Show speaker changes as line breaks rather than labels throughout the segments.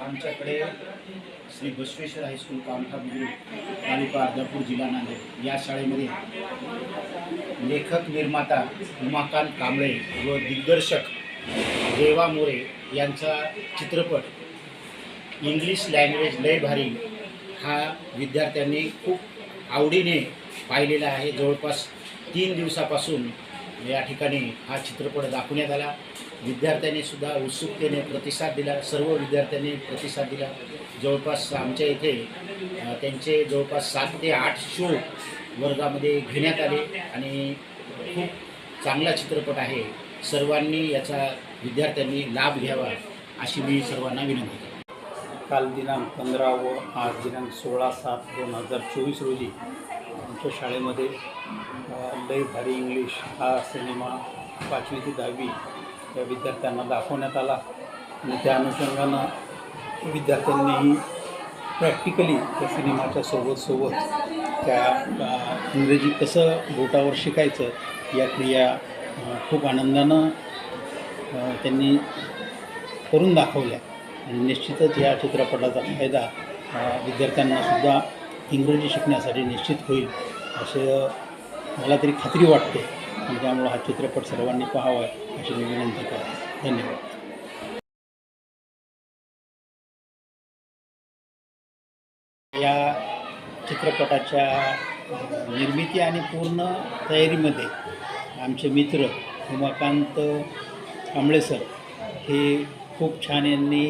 आमच्याकडे श्री बसवेश्वर हायस्कूल कामठा बुद्रुक तालुका अर्धापूर जिल्हा नांदेड या शाळेमध्ये लेखक निर्माता उमाकांत कांबळे व दिग्दर्शक देवा मोरे यांचा चित्रपट इंग्लिश लँग्वेज लय भारी हा विद्यार्थ्यांनी खूप आवडीने पाहिलेला आहे. जवळपास तीन दिवसापासून या ठिकाणी हा चित्रपट दाखवण्यात आला. विद्यार्थ्यांनी सुद्धा उत्सुकतेने प्रतिसाद दिला. सर्व विद्यार्थ्यांनी प्रतिसाद दिला. जवळपास आमच्या इथे त्यांचे जवळपास सात ते आठ शो वर्गामध्ये घेण्यात आले आणि खूप चांगला चित्रपट आहे. सर्वांनी याचा विद्यार्थ्यांनी लाभ घ्यावा अशी मी सर्वांना विनंती करतो.
काल दिनांक पंधरा व आज दिनांक सोळा सात दोन हजार चोवीस रोजी आमच्या शाळेमध्ये लय भारी इंग्लिश हा सिनेमा पाचवी ते दहावी त्या विद्यार्थ्यांना दाखवण्यात आला. आणि त्या अनुषंगानं विद्यार्थ्यांनीही प्रॅक्टिकली त्या सिनेमाच्या सोबत सोबत त्या इंग्रजी कसं बोटावर शिकायचं या क्रिया खूप आनंदानं त्यांनी करून दाखवल्या. आणि निश्चितच या चित्रपटाचा फायदा विद्यार्थ्यांनासुद्धा इंग्रजी शिकण्यासाठी निश्चित होईल असं मला तरी खात्री वाटते. आणि त्यामुळं हा चित्रपट सर्वांनी पाहावा. अशी मी विनंती करतो धन्यवाद. या चित्रपटाच्या निर्मिती आणि पूर्ण तयारीमध्ये आमचे मित्र उमाकांत कांबळे सर हे खूप छान यांनी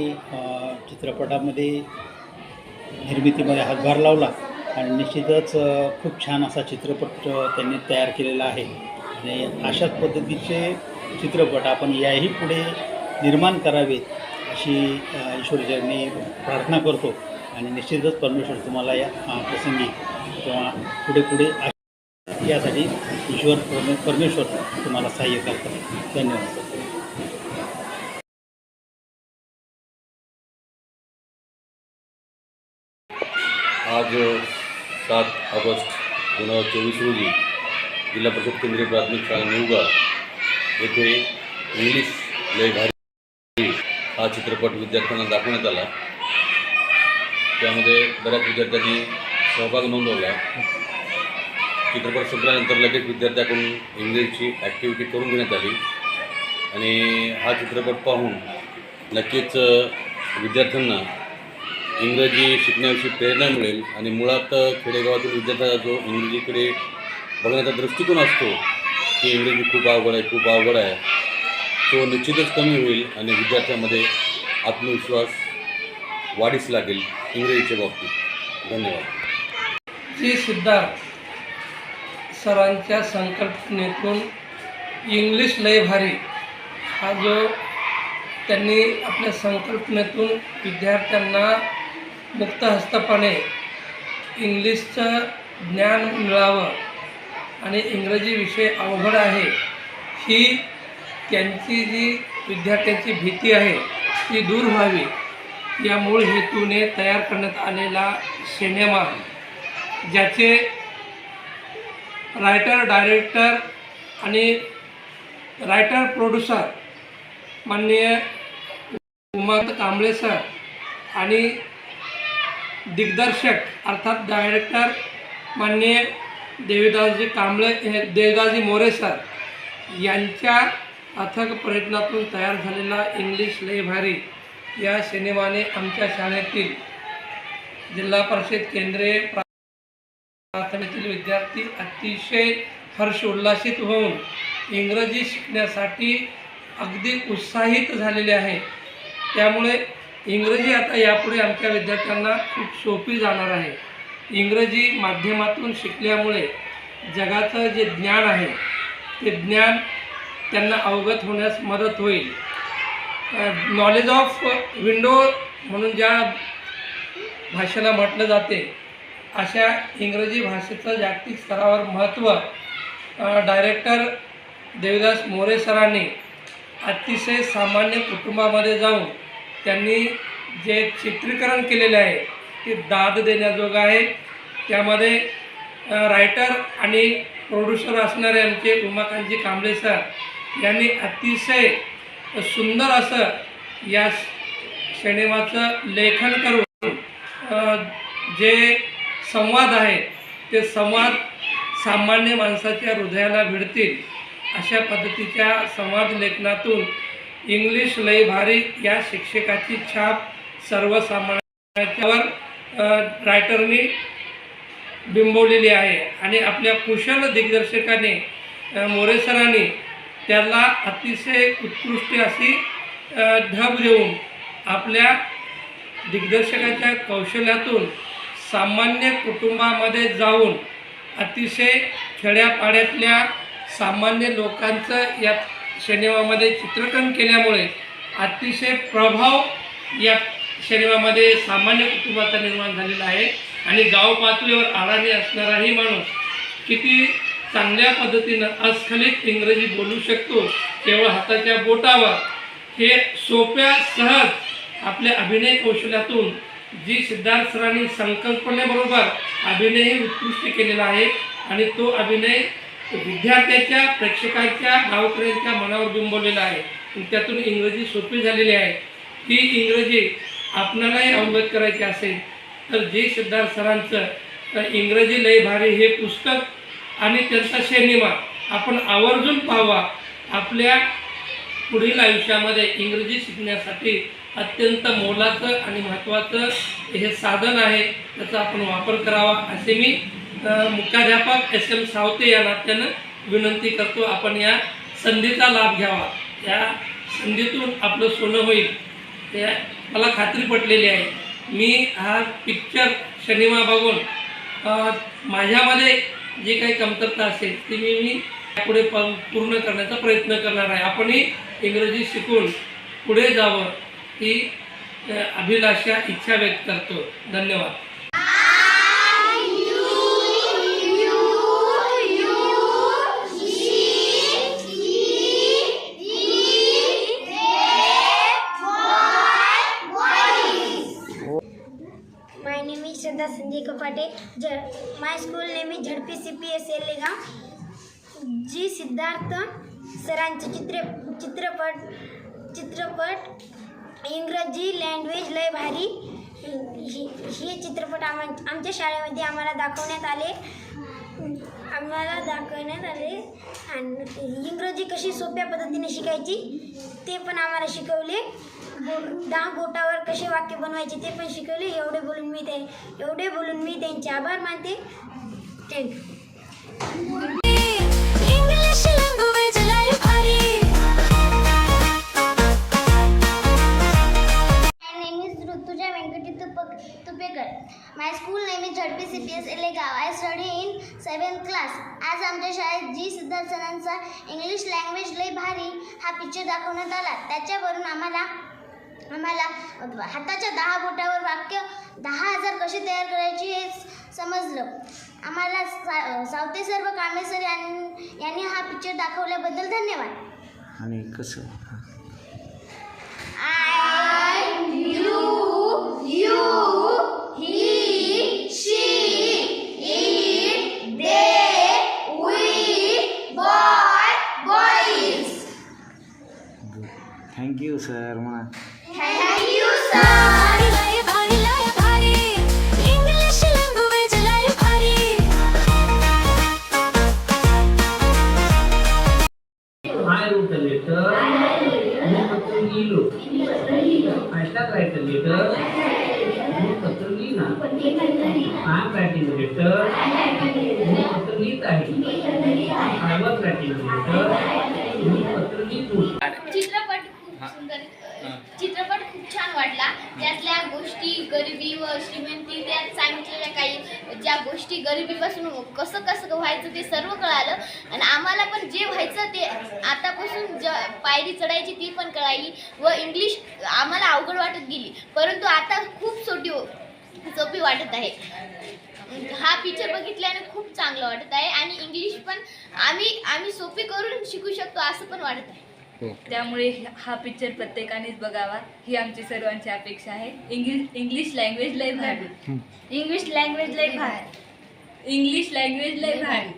चित्रपटामध्ये निर्मितीमध्ये हातभार लावला आणि निश्चितच खूप छान असा चित्रपट त्यांनी तयार केलेला आहे. आणि अशाच पद्धतीचे चित्रपट आपण याही पुढे निर्माण करावेत अशी ईश्वरचरणी प्रार्थना करतो. आणि निश्चितच परमेश्वर तुम्हाला या प्रसंगी किंवा पुढे पुढे यासाठी ईश्वर परमे परमेश्वर तुम्हाला सहाय्य करतात. धन्यवाद. सर
आज सात ऑगस्ट दोन हजार चोवीस रोजी जिल्हा परिषद केंद्रीय प्राथमिक शाळा निवगा येथे इंग्लिश लय भारी हा चित्रपट विद्यार्थ्यांना दाखवण्यात आला. त्यामध्ये बऱ्याच विद्यार्थ्यांनी सहभाग नोंदवला. चित्रपट संपल्यानंतर लगेच विद्यार्थ्याकडून इंग्रजीची ॲक्टिव्हिटी करून घेण्यात आली. आणि हा चित्रपट पाहून नक्कीच विद्यार्थ्यांना इंग्रजी शिकण्याविषयी प्रेरणा मिळेल. आणि मुळात खेडेगावातील विद्यार्थ्याचा जो इंग्रजीकडे बघण्याचा दृष्टिकोन असतो की इंग्रजी खूप अवघड आहे खूप अवघड आहे. तो निश्चितच कमी होईल आणि विद्यार्थ्यामध्ये आत्मविश्वास वाढीस लागेल इंग्रजीच्या बाबतीत. धन्यवाद.
जी सुद्धा सरांच्या संकल्पनेतून इंग्लिश लय भारी. हा जो त्यांनी आपल्या संकल्पनेतून विद्यार्थ्यांना मुक्त हस्तपणे इंग्लिशचं ज्ञान मिळावं आणि इंग्रजी विषय अवघड आहे ही त्यांची जी विद्यार्थ्यांची भीती आहे ती दूर व्हावी. या मूळ हेतूने तयार करण्यात आलेला सिनेमा ज्याचे रायटर डायरेक्टर आणि रायटर प्रोड्युसर माननीय उमांत कांबळे सर आणि दिग्दर्शक अर्थात डायरेक्टर माननीय देवीदासजी कांबळे हे देवदासजी मोरे सर यांच्या अथक प्रयत्नातून तयार झालेला इंग्लिश लय भारी या सिनेमाने आमच्या शाळेतील जिल्हा परिषद केंद्रीय प्रा प्राथमिकीतील विद्यार्थी अतिशय हर्ष उल्लासित होऊन इंग्रजी शिकण्यासाठी अगदी उत्साहित झालेले आहे. त्यामुळे इंग्रजी आता यापुढे आमच्या विद्यार्थ्यांना खूप सोपी जाणार आहे. इंग्रजी माध्यमातून शिकल्यामुळे जगाचं जे ज्ञान आहे ते ज्ञान त्यांना अवगत होण्यास मदत होईल. नॉलेज ऑफ विंडो म्हणून ज्या भाषेला म्हटलं जाते अशा इंग्रजी भाषेचं जागतिक स्तरावर महत्त्व डायरेक्टर देवदास मोरे सरांनी अतिशय सामान्य कुटुंबामध्ये जाऊन त्यांनी जे चित्रीकरण केलेले आहे ते दाद देण्याजोगं आहे. त्यामध्ये रायटर आणि प्रोड्युसर असणारे आमचे उमाकांतजी कांबळे सर यांनी अतिशय सुंदर असं या सिनेमाचं लेखन करून जे संवाद आहे ते संवाद सामान्य माणसाच्या हृदयाला भिडतील अशा पद्धतीच्या संवाद लेखनातून इंग्लिश लय भारी या शिक्षकाची छाप सर्वसामान्याच्यावर रायटरनी बिंबवलेली आहे. आणि आपल्या कुशल दिग्दर्शकाने मोरे सरांनी त्याला अतिशय उत्कृष्ट अशी ढब देऊन आपल्या दिग्दर्शकाच्या कौशल्यातून सामान्य कुटुंबामध्ये जाऊन अतिशय खेड्यापाड्यातल्या सामान्य लोकांचं या सिनेमामध्ये चित्रीकरण केल्यामुळे अतिशय प्रभाव या शरीरामध्ये सामान्य कुटुंबाचा निर्माण झालेला आहे आणि गाव पातळीवर आडाणी असणाराही माणूस किती चांगल्या पद्धतीनं अस्खलित इंग्रजी बोलू शकतो केवळ हाताच्या बोटावर हे सोप्या सहज आपल्या अभिनय कौशल्यातून जी सिद्धार्थ सरांनी संकल्पनेबरोबर अभिनयही उत्कृष्ट केलेला आहे आणि तो अभिनय विद्यार्थ्याच्या प्रेक्षकांच्या गावकऱ्यांच्या मनावर बिंबवलेला आहे. त्यातून इंग्रजी सोपी झालेली आहे. ती इंग्रजी आपणालाही अवगत करायचे असेल तर जे सिद्धार्थ सरांचं इंग्रजी लय भारी हे पुस्तक आणि त्यांचा सिनेमा आपण आवर्जून पाहावा आपल्या पुढील आयुष्यामध्ये इंग्रजी शिकण्यासाठी अत्यंत मोलाचं आणि महत्त्वाचं हे साधन आहे त्याचा आपण वापर करावा असे मी मुख्याध्यापक एस एम सावते या नात्यानं विनंती करतो आपण या संधीचा लाभ घ्यावा. या संधीतून आपलं सोनं होईल. त्या मला खात्री पटलेली आहे. मी हा पिक्चर शनिवार बघून माझ्यामध्ये जी काही कमतरता असेल ती मी मी पुढे पूर्ण करण्याचा प्रयत्न करणार आहे. आपणही इंग्रजी शिकून पुढे जावं ही अभिलाषा इच्छा व्यक्त करतो. धन्यवाद.
संजय कपाटे ज my school My ZP C P S L Elegaon G Siddharth सरांचे चित्र चित्रपट चित्रपट इंग्रजी लँग्वेज लय भारी. ही हे चित्रपट आम आमच्या शाळेमध्ये आम्हाला दाखवण्यात आले. आम्हाला दाखवण्यात आले. आणि इंग्रजी कशी सोप्या पद्धतीने शिकायची ते पण आम्हाला शिकवले. दहा बोटावर कसे वाक्य बनवायचे ते पण शिकवले. एवढे बोलून मी ते एवढे बोलून मी त्यांचे आभार मानते. Thank you
English language lay भारी
My school name is P S Elegaon I study in seventh class आज आमच्या शाळेत जी सिद्धार्थ सरांचा इंग्लिश लँग्वेज लय भारी हा पिक्चर दाखवण्यात आला. त्याच्यावरून आम्हाला आम्हाला हाताच्या दहा बोटावर वाक्य दहा हजार कसे तयार करायचे हे समजलं. आम्हाला सा सावते सर्व कांबळे सर यां- यांनी हा पिक्चर दाखवल्याबद्दल धन्यवाद.
आणि कसं?
You, he, she, it, they, we, boy, boys.
Thank you sir म्हणा.
Letter. मी पत्र लिहित आहे. मी पत्र लिहित होतो.
चित्रपट खूप सुंदर चित्रपट खूप छान वाटला. त्यातल्या गोष्टी गरिबी व श्रीमंती त्यात सांगितलेल्या काही ज्या गोष्टी गरिबीपासून कसं कसं व्हायचं ते सर्व कळालं. आणि आम्हाला पण जे व्हायचं ते आतापासून ज पायरी चढायची ती पण कळाली व इंग्लिश आम्हाला अवघड वाटत गेली. परंतु आता खूप सोपी सोपी वाटत आहे. हा पिक्चर बघितल्याने खूप चांगलं वाटत आहे आणि इंग्लिश पण आम्ही आम्ही सोपी करून शिकू शकतो असं पण वाटत आहे.
त्यामुळे हा पिक्चर प्रत्येकानेच बघावा. ही आमची सर्वांची अपेक्षा आहे. इंग्लिश इंग्लिश लँग्वेज लय भारी. इंग्लिश लँग्वेज लय भारी. इंग्लिश लँग्वेज लय भारी.